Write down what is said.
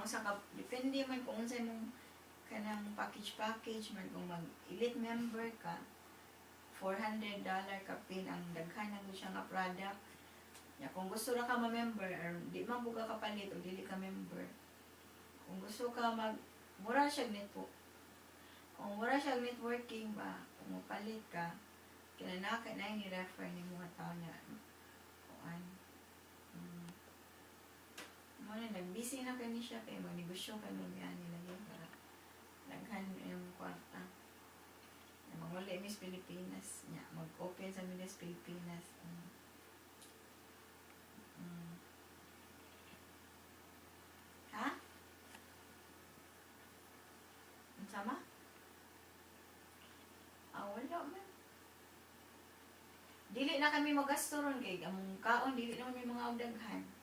ang usa ka depende man kung unsay mong kanang package package man kung mag elite member ka 400 dollar ka pin ang daghan na siya nga product. Ya kung gusto ra ka ma-member or di man buka ka palit o dili ka member kung gusto ka mag mura siya network. Kung mura siya networking ba kung mapalit ka kinanaka na yung refer ni mga tao niya kuan mm. mo na nagbisi na kani siya kay magnegosyo ka nun yan nila yun para daghan yung kwarta na manguli Miss Pilipinas nya mag-open sa Miss Pilipinas mm. Mm. ha? Ang sama? Ah, wala man. Dili na kami magasto ron kay among kaon dili na kami mga daghan.